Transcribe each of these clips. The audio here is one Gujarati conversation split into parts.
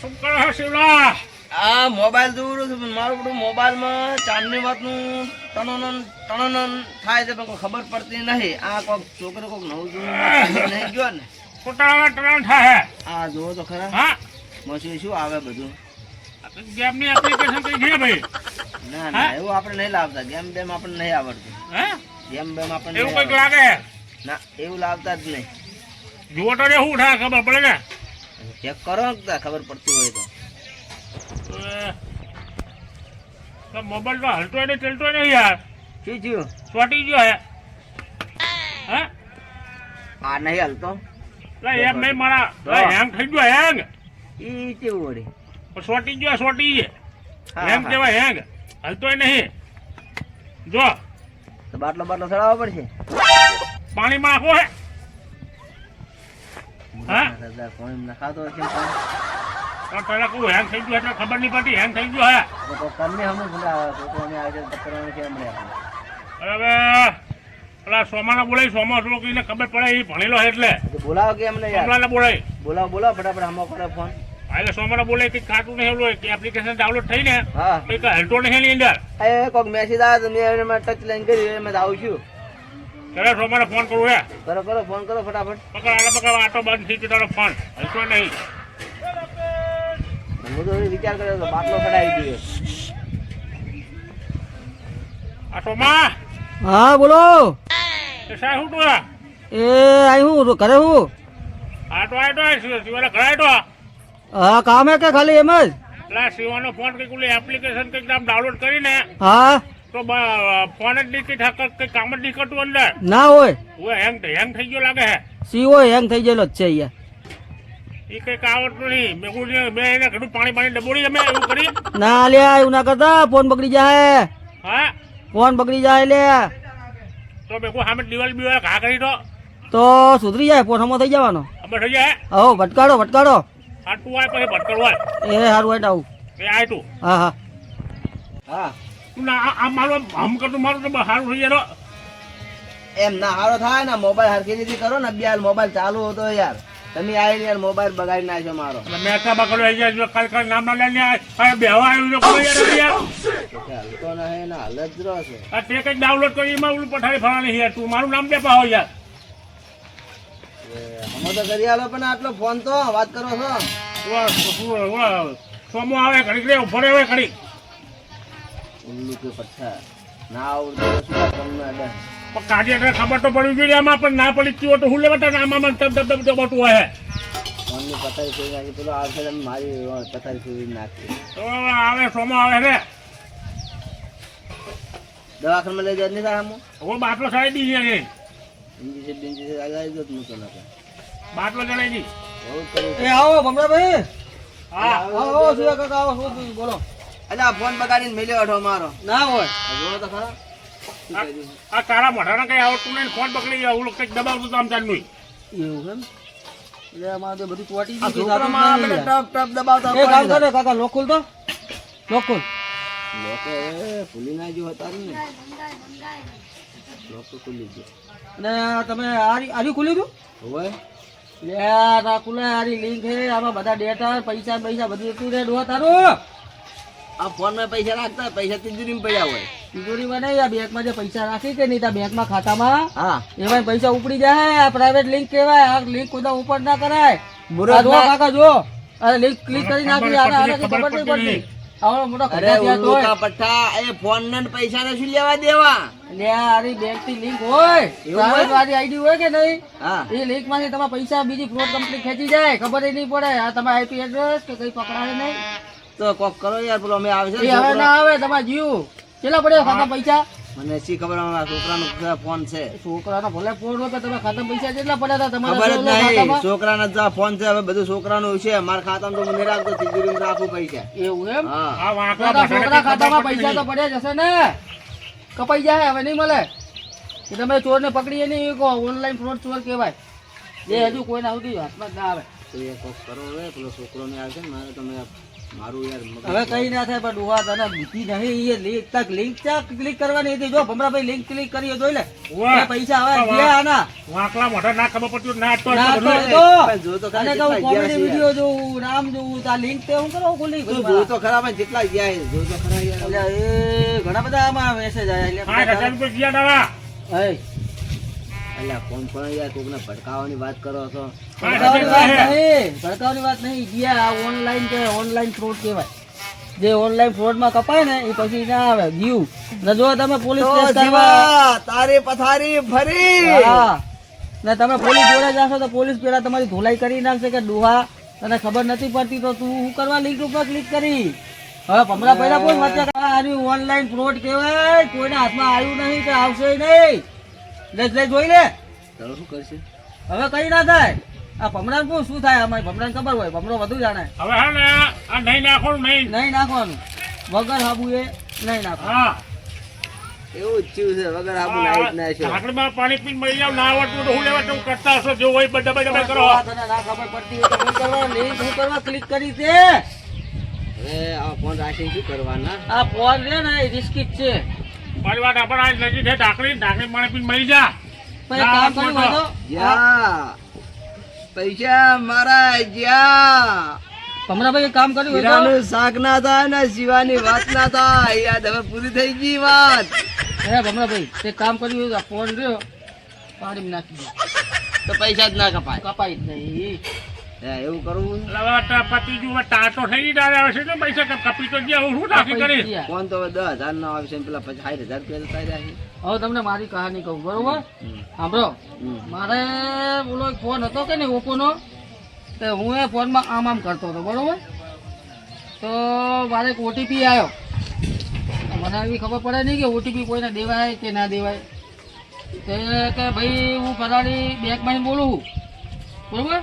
શું કરે શિવલા આ મોબાઈલ જોઉં છું પણ મારું બધું મોબાઈલમાં ચાંદની વાતનું ટણનન ટણનન થાય છે પણ કોઈ ખબર પડતી નહીં. આ કોક છોકરો કોક નવું જોયું નહીં ગયો ને. ખોટા ટરણ થાય આ જોવો તો ખરા. હા. મશીન શું આવે બધું? ગેમની એપ્લિકેશન કઈ છે ભાઈ? ના ના એવું આપણે નહીં લાવતા. ગેમ બેમ આપણને નહીં આવડતું. હે? ગેમ બેમ આપણને એવું કંઈક લાગે? ના એવું લાવતા જ નહીં. જુઓ તો શું થાય ખબર પડે ને? ચેક કરો ખબર પડતી હોય તો. એ, મોબાઈલ તો હલતો નહીં ચલતો નહીં યાર. શું થયું? ચોટી ગયો હે. હે? આ નહીં હલતો? એમ નહીં મારા. હેંગ થઈ ગયો હેંગ. ઈ કેવું વળી? ચોટી ગયો ગયો. હા, હેંગ. કેવાય હેંગ. હલતોય નહીં. જો. તો બાટલો બાટલો ચડાવવો પડશે? પાણીમાં નાખવો હે. નખાતો હશે ને તો પેલા કહું હેંગ થઈ ગયું એટલે ખબર નહીં પડતી હેંગ થઈ ગયું હે. તો તમને હમણાં ભૂલા છોકરો અમે આવે છે પકડવાનું છે અરે પેલા સોમાને બોલાવી સોમા હતો કઈને ખબર પડે એ ભણેલો છે એટલે. બોલાવો કે અમને યાર? સોમલાને બોલાવી. બોલાવો બોલાવો ફટાફટ હમો કરે ફોન એટલે સોમાને બોલાવી કંઈક ખાતું નહીં ઓલું કે એપ્લિકેશન ડાઉનલોડ થઈ ને હા. કંઈક હલતો નહીં એની અંદર. એ મેસેજ આવે તો મેં ટચ લઈને કરી મેં આવું છું. ત્યારે સોમાને ફોન કરવું હે? કરો કરો ફોન કરો ફટાફટ. પકડ આલે પકડ આટો બંધ થઈ ગયો તારો ફોન હલતો નહીં. હું તો વિચાર કર્યો હતો બાટલો ફટાવી આ સોમા હા બોલો. એ સાહેબ શું તો હે? એ આઈ હું ઘરે હું? આટો આટો શિવાના ઘરે આટો હા કામ હે કે ખાલી એમ જ? એટલે શિવાનો ફોન કંઈક એપ્લિકેશન કંઈક નામ ડાઉનલોડ કરીને હા. તો બ- ફોન જ નહીં કંઈક હાકર કંઈક કામ જ નહીં કરતું અંદર? ના હોય. હવે હેંગ હેંગ થઈ ગયો લાગે હે? સીઓ હેંગ થઈ ગયેલો જ છે અહીંયા. એ કંઈક આવડતું નહીં. મેં મેં એને ઘણું પાણી પાણી ડબોડી અમે એવું કરી. ના લ્યા એવું ના કરતા. ફોન બગડી જાય. હા? ફોન બગડી જાય લે. તો મેં કહું સામે દિવાલ બિવાલ ઘા કરી દો. તો સુધરી જાય ફોન હમો થઈ જવાનો. અમે થઈ જાય હો? ભટકાડો ભટકાડો. તું આય પછી ભટકર હોય. એ સારું હોય આવું. એ આય તું. હા હા. હા. ના આ- આ મારું હમ કરતું મારું તો થઈ જાય એમ ના હારો થાય ને મોબાઈલ હરખી રીતે કરો ને બે મોબાઈલ ચાલુ હતો યાર. તમે આવી યાર મોબાઈલ બગાડી નાખ્યો મારો. એટલે બગડો આવી જાય કાલ કાલ નામ ના લઈને આ બેવા આવ્યું કોઈ યાર કે ના નહીં ને હાલ જ છે. આ તે કઈ ડાઉનલોડ કરી એમાં ઓલું પઠારી ફરવાની યાર. તું મારું નામ બે પાહો યાર. અમે તો કરી આલો પણ આટલો ફોન તો વાત કરો છો? સોમો આવે ઘડીક રે ઊભો રે ઘડીક. ઉલ્લુ કે પથ્થર. ના આવડતું શું તમને અડે પણ કાઢી એટલે ખબર તો પડવી જોઈએ આમાં પણ ના પડી જ તો હું લેવા આમાં મને તબ ધબ ધબ બટું હોય. ફોનની પથારી ફેરી નાખી પેલો આવશે મારી પથારી ફેરી નાખી. તો આવે સોમો આવે રે. દવાખાનામાં લઈ જાય નહીં સાહેબ હું બાટલો સાડી દી છે ઇન્જેક્શન બિન્જેક્શન લગાવી દો નકર. બાટલો ચડાઈ દી એ આવો ભમરાભાઈ. હા. આવો આવો સુયા કાકા આવો બોલો. આ ફોન બગાડીને મેલ્યો અઢો મારો. ના હોય. આ તો ખરા. આ- તારા મોઢાને કઈ આવડતું નહીં ફોન પકડી ગયો ઓલું કંઈક દબાવતું તો આમ ચાલુ એવું એમ? એટલે અમારે તો બધું તોટી ગયું જ ટપ ટપ દબાવતા. એ કામ કરે કાકા લોક તો? લોક લોકે ભૂલી ના ગયો હતા ને. લોકો ખુલી ગયો. અને તમે આરી આરી ખુલ્યું હતું? હોય લે આ ખુલે આરી લિંક હે આમાં બધા ડેટા પૈસા પૈસા બધું હતું રે ડોહા તારું. આ ફોનમાં પૈસા રાખતા હોય, પૈસા તિજોરીમાં પડ્યા હોય. તિજોરીમાં નહીં આ બેંકમાં જે પૈસા રાખી કે નહીં ત્યાં બેંકમાં ખાતામાં? હા. એમાં પૈસા ઉપડી જાય આ પ્રાઇવેટ લિંક કહેવાય આ લિંક કોઈ ઉપર ના કરાય. મુરત જો કાકા જો અરે લિંક ક્લિક કરી નાખી આને ખબર ખબર નહીં. પડતી. આવડો મોટો થયા એ ફોન ને પૈસા ને શું લેવા દેવા? લે આરી બેંકથી લિંક હોય. એવું પ્રાઇવેટ વાળી આઈડી હોય કે નહીં? હા. એ લિંકમાંથી તમારા પૈસા બીજી ફ્રોડ કંપની ખેંચી જાય ખબર નહીં પડે. આ તમારા આઈપી એડ્રેસ કે કઈ પકડાય નહીં. તો કોક કરો યાર બોલો અમે આવે છે હવે ના આવે તમારે જીવ. કેટલા પડ્યા ખાતા પૈસા? મને શી ખબર અમારા છોકરાનો ફોન છે? છોકરાનો ભલે ફોન હોય તમે ખાતા પૈસા કેટલા પડ્યા હતા તમારા ખબર જ નહીં? છોકરાના જ ફોન છે હવે બધું છોકરાનું છે. મારા ખાતામાં તો મને રાખતો તિજોરી રાખું પૈસા. એવું એમ? હા. વાંકડા છોકરા ખાતામાં પૈસા તો પડ્યા જ હશે ને. કપાઈ જાય હવે નહીં મળે. કે તમે ચોરને પકડીએ નહીં કહો ઓનલાઈન ફ્રોડ ચોર કહેવાય. જે હજુ કોઈને આવતી હાથમાં જ ના આવે. તો એ કોક કરો હવે પેલો છોકરો ને આવે છે ને મારે તમે મારું યાર હવે કઈ ના થાય પણ ડોહા તને બીજી નહીં એ લિંક તક લિંક ચા ક્લિક કરવાની હતી. જો ભમરાભાઈ લિંક ક્લિક કરી જોઈ લે. પૈસા આવે. ગયા આના. વાંકલા મોઢા ના ખબર પડતી ના તો ના તો તો. જો. તો અને કહું કોમેડી વિડિયો જોઉં નામ જોઉં તા લિંક તે હું કરો ખુલી તું જો તો ખરા પણ જેટલા ગયા છે, જો તો ખરા યાર. એ ઘણા બધા આમાં મેસેજ આયા એટલે હજાર એટલે રૂપિયા ગયા દાવા હે, અલ્યા કોણ પણ યાર કોકને ભડકાવાની વાત કરો છો? ભડકાવાની વાત નહીં ભડકાવાની વાત નહીં. ગયા આ ઓનલાઈન કે ઓનલાઈન ફ્રોડ કહેવાય. જે ઓનલાઈન ફ્રોડમાં કપાય ને એ પછી ના આવે. ગયું. ને જો તમે પોલીસ તારી પથારી ફરી હા. ને તમે પોલીસ જોડે જાશો તો પોલીસ પેલા તમારી ધોલાઈ કરી નાખશે કે ડોહા તને ખબર નથી પડતી તો તું શું કરવા લિંક ઉપર ક્લિક કરી? હવે ભમરા પહેલા કોઈ આર્યું ઓનલાઈન ફ્રોડ કહેવાય. કોઈના હાથમાં આવ્યું નહીં કે આવશે નહીં. લે લે જોઈ લે. તારો શું કરશે હવે કઈ ના થાય. આ ભમરાન કોણ શું થાય? અમારી ભમરાન ખબર હોય ભમરો વધુ જાણે. હવે હે ને આ નહીં નાખવાનું નહીં. નહીં નાખવાનું. વગર હાબુ એ નહીં નાખવાનું. હા. એવું છે વગર આબુ લાઈટ ના છે. ઢાંકણીમાં પાણી પીને મળી જાવ ના આવડતું તો હું લેવા તમે કરતા હશો જો હોય બધા બધા કરો. આ તને ના ખબર પડતી હોય તો શું કરવા લિંક શું કરવા ક્લિક કરી દે એ આ ફોન રાખી શું કરવાના? આ ફોન છે ને એ રિસ્કી છે. મારી આપણા નજીક છે ઢાકડી ઢાકડી પાણી પીને મળી જા. પૈસા મારા જ્યા. ભમરાભાઈ એક કામ કર્યું હીરાનું શાક ના થાય ને શિવાની વાત ના થાય. યાદ હવે પૂરી થઈ ગઈ વાત. હે ભમરાભાઈ તે કામ કર્યું ફોન રહ્યો પાડી નાખી તો પૈસા જ ના કપાય. કપાય જ નહીં. એવું કરવું પતી ગયું હવે ટાટો થઈ દાદા હવે છે પૈસા કપી તો ગયા હું નાખી કરી. ફોન તો હવે દસ હજાર નો આવશે ને પેલા પછી સાઠ હજાર રૂપિયા તો થાય હવે તમને મારી કહાની કહું બરોબર? સાંભળો. મારે બોલો એક ફોન હતો કે ને ઓપોનો? તો હું એ ફોનમાં આમ આમ કરતો હતો બરોબર? તો મારે એક ઓટીપી આવ્યો મને એવી ખબર પડે નહીં કે ઓટીપી કોઈને દેવાય કે ના દેવાય. તે કે ભાઈ હું ફલાણી બેંકમાં બોલું બરોબર?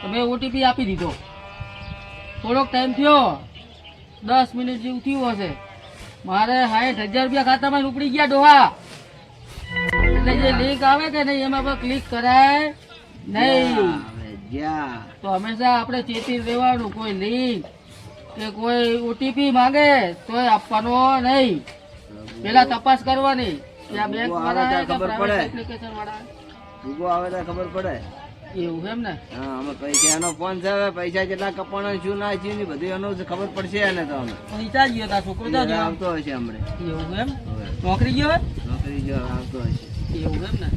તો મેં ઓટીપી આપી દીધો. થોડોક ટાઈમ થયો. દસ મિનિટ જેવું થયું હશે. મારે સાઠ હજાર રૂપિયા ખાતામાં ઉપડી ગયા ડોહા. એટલે જે લિંક આવે કે નહીં એમાં પણ ક્લિક કરાય નહીં. તો હંમેશા આપણે ચેતી રહેવાનું. કોઈ લિંક કે કોઈ ઓટીપી માંગે એ આપવાનો નહીં. પેલા તપાસ કરવાની. ત્યાં બેંક વાળા ખબર પડે. આવે તો ખબર પડે. એવું એમ ને? હા અમે પૈસા એનો ફોન છે હવે પૈસા જેટલા કપાણા શું ના છે ને બધું એનો ખબર પડશે એને તો અમે પૈસા ગયો છોકરો તા આવતો હશે હમણે. એવું એમ? નોકરી ગયો નોકરી ગયો આવતો હશે. એવું એમ ને?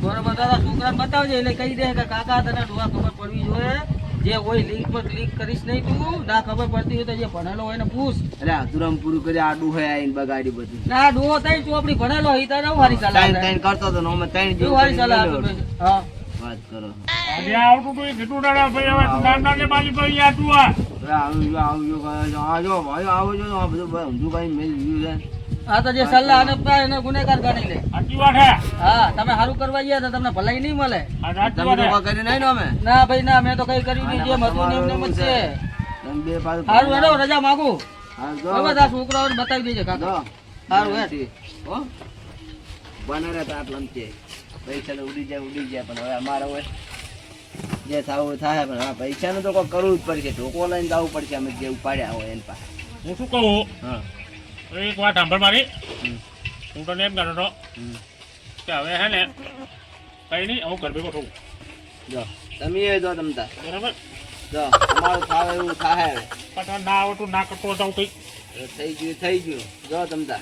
બરોબર દાદા છોકરાને બતાવજે એટલે કહી દે કે કાકા તને ડોહા ખબર પડવી જોઈએ. જે કોઈ લિંક પર ક્લિક કરીશ નહીં તું. ના ખબર પડતી હોય તો જે ભણેલો હોય ને પૂછ. એટલે અધુરમ પૂરું કરી આડું હોય આઈને બગાડી બધું. ના ડોહો તઈ ચોપડી ભણેલો હોય તારે હું હારી સલાહ તઈ કરતો તો નો અમે તઈ જો હારી સલાહ? હા. વાત કરો. આજે આવતું હતું એ કીધું ભાઈ હવે તું નામ નાખે બાજુ તો આ. હવે આવ્યું જો આવ્યું કહે છે, આ જો ભાઈ આવો આ બધું ભાઈ કઈ મેલ ગયું છે. આ તો જે સલાહ અને એને ગુનેગાર ગણી લે. સાચી વાત હે. હા તમે સારું કરવા ગયા તો તમને ભલાઈ નહીં મળે. તમે વાત કરી નહીં ને અમે? ના ભાઈ ના મેં તો કઈ કર્યું નહીં જેમ હતું ને એમને જ છે. બે પાછું સારું હેડો રજા માગું. છોકરાઓ હવે આ છોકરાઓને બતાવી દેજે કાકા. સારું હો. બને રહે તો આટલા છે પૈસા તો ઉડી જાય ઉડી જાય પણ હવે અમારે હોય જે થવું થાય પણ હા પૈસાનું તો કોઈ કરવું જ પડશે. ઢોકો લઈને જવું પડશે અમે જે ઉપાડ્યા હોય એની પાસે. હું શું કહું? હા. એક વાત સાંભળ મારી. હું તને એમ કહેતો હતો કે હવે હે ને કઈ નહીં હું ઘર ભેગો થવું જો તમે એ જો તમતા. બરાબર? જો અમારું થાય એવું થાય હવે. પાછા ના આવતું ના કરતો જાઉં કઈ. થઈ ગયું થઈ ગયું. જો તમતા.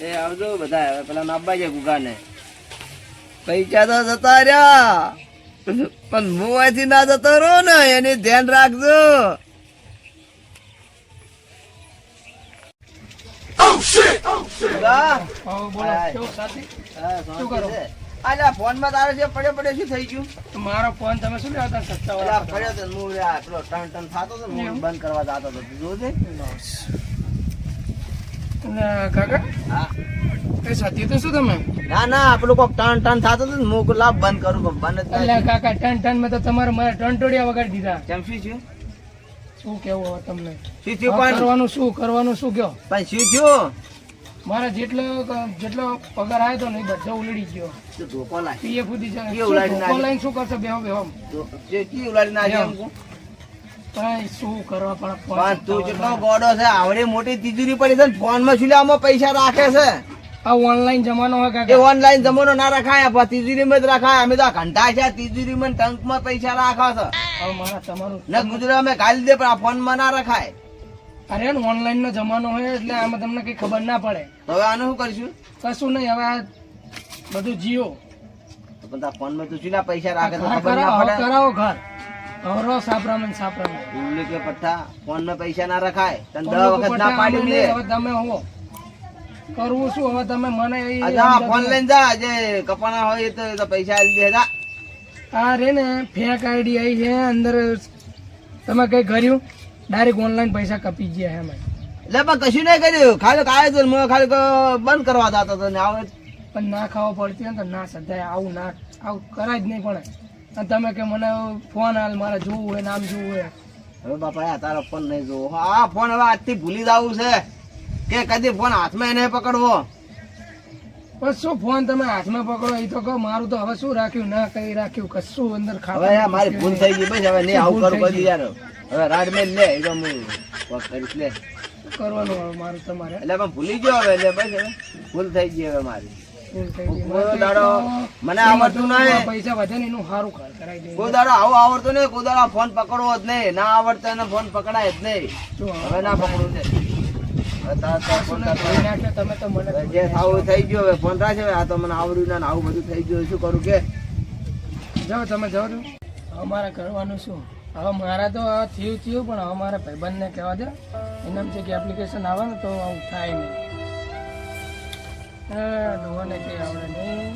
એ આવજો બધા હવે પેલા નાબા જાય ગુગાને. પૈસા તો જતા રહ્યા. પણ હું અહીંથી ના જતો રહો ને એની ધ્યાન રાખજો. અલ્યા, ફોનમાં તારે જે પડ્યો પડ્યો શું થઈ ગયું? મારો ફોન તમે શું લેવા સસ્તા અલ્યા, પડ્યો તો હું આ પેલો ટન ટન થતો હતો હું બંધ કરવા જતો હતો જોજે. કાકા? હા. એ સાચી તો શું તમે? ના ના પેલું કોક ટન ટન થાતો હતો ને હું કહું લાવ બંધ કરું બંધ એટલે કાકા ટન ટનમાં તો તમારે મારે ટંટોડિયા વગાડી દીધા. કેમ શું થયું? શું કેવું હવે તમને? શું થયું કરવાનું શું કરવાનું શું કયો? પણ શું થયું? મારા જેટલો જેટલો પગાર આવ્યો ને એ બધો ઉલડી ગયો. ધોકો લાગ પીએફ શું કરશે? બેહો બેહો. ધો- ઉલાડી નાખી ભાઈ શું કરવા પણ તું જેટલો ગોડો છે આવડી મોટી તિજોરી પડી છે ને ફોનમાં શું આમાં પૈસા રાખે છે? આ ઓનલાઈન જમાનો હોય એ ઓનલાઈન જમાનો ના રખાય પણ તિજોરીમાં જ રખાય. અમે તો ઘંટા છે તિજોરીમાં ટંકમાં પૈસા રાખા છે. હવે મારા તમારું ન ગુજરાત અમે કાલ દે પણ આ ફોનમાં ના રખાય. અરે ઓનલાઈન નો જમાનો હોય એટલે આમાં તમને કઈ ખબર ના પડે. હવે આનું શું કરીશું? કશું નહીં હવે આ બધું જીઓ. તો પણ ફોનમાં તો શું લે પૈસા રાખે તો ખબર ના કરાવો પડે. કરાવો ઘર. હવરો સાપરામન સાપરામન ઉલ્લે કે પઠ્ઠા ફોનમાં પૈસા ના રખાય. તને દસ ઓલું વખત ના પાડી દે હવે તમે હો કરવું શું? હવે તમે મને ફોન લઈને જા જે કપાણા હોય તો પૈસા આવી દે જા. આ રે ને ફેક આઈડી આવી છે અંદર તમે કઈ કર્યું? ડાયરેક્ટ ઓનલાઈન પૈસા કપી ગયા એમ એટલે પણ કશું નહીં કર્યું. ખાલી કાય તો મેં ખાલી બંધ કરવા જતો તો ને આવે પણ ના ખાવા પડતી હોય ને તો ના સદાય આવું ના આવું કરાય જ નહીં પણ. અને તમે કે મને ફોન હાલ મારે જોવું હોય નામ જોવું હોય. હવે બાપા આ તારો ફોન નહીં જોવો. હા ફોન હવે આજથી ભૂલી જવું છે. કે કદી ફોન હાથમાં એને પકડવો? પણ શું ફોન તમે હાથમાં પકડો? એ તો કહો મારું તો હવે શું રાખ્યું? ના કઈ રાખ્યું? કશું અંદર ખાવા યાર મારી ભૂલ થઈ ગઈ બસ હવે નહીં આવું કરું થઈ યાર. હવે રાડ લે એ તો હું કરીશ લે. કરવાનું હવે મારું તમારે? એટલે પણ ભૂલી ગયો હવે એટલે બસ હવે. ભૂલ થઈ ગઈ હવે મારી. કોઈ દાડો મને આવડતું ના પૈસા વધે ને એનું સારું કરાવી કોઈ દાડો આવું આવડતો નહીં કોઈ દાડો ફોન પકડવો જ નહીં. ના આવડતો એને ફોન પકડાય જ નહીં. હવે ના પકડવું છે જે થાવું થઈ ગયું હવે ફોન રાખે આ તો મને આવડ્યું ને આવું બધું થઈ ગયું. શું કરું કે? જાઓ, તમે જાઓ હવે કરવાનું શું? હવે મારા તો થયું થયું, પણ હવે મારા ભાઈબંધને કહેવા દે. એનામ છે કે એપ્લિકેશન આવે ને તો આવું થાય નહીં. હા ડોહાને કંઈ આવડે નહીં.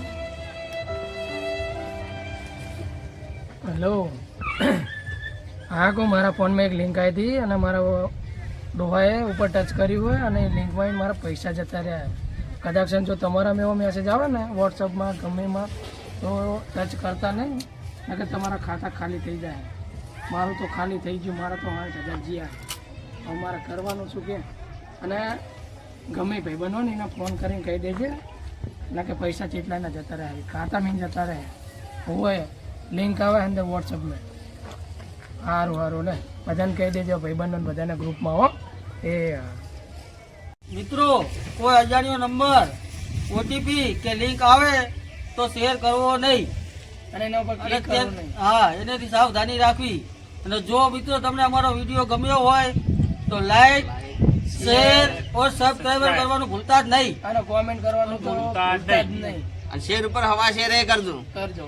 હેલો હા કો મારા ફોનમાં એક લિંક આવી હતી અને મારા ડોહાએ ઉપર ટચ કર્યું હોય અને એ લિંકમાં મારા પૈસા જતા રહ્યા કદાચ જો તમારામાં એવો મેસેજ આવે ને વોટ્સઅપમાં ગમે એમાં, તો ટચ કરતા નહીં કે તમારા ખાતા ખાલી થઈ જાય. મારું તો ખાલી થઈ ગયું, મારા તો આઠ હજાર જીયા. હવે મારે કરવાનું શું કે? અને ગમે ભાઈબંધો ને, એને ફોન કરીને કહી દેજે ના કે પૈસા ચેટલાના જતા રહે ખાતા મેં જતા રહે હોય લિંક આવે અંદર વોટ્સઅપમાં સારું સારું ને બધાને કહી દેજો ભાઈબંધો બધાને ગ્રુપમાં હો. એ મિત્રો કોઈ અજાણ્યો નંબર ઓટીપી કે લિંક આવે તો શેર કરવો નહીં. અને એના ઉપર ક્લિક કરવું નહીં. હા એનાથી સાવધાની રાખવી. અને જો મિત્રો તમને અમારો વીડિયો ગમ્યો હોય તો લાઈક શેર ઓર સબસ્ક્રાઈબર કરવાનું ભૂલતા જ નહીં. અને કોમેન્ટ કરવાનું ભૂલતા જ ભૂલતા જ નહીં. અને શેર ઉપર હવા શેર એ કરજો. કરજો.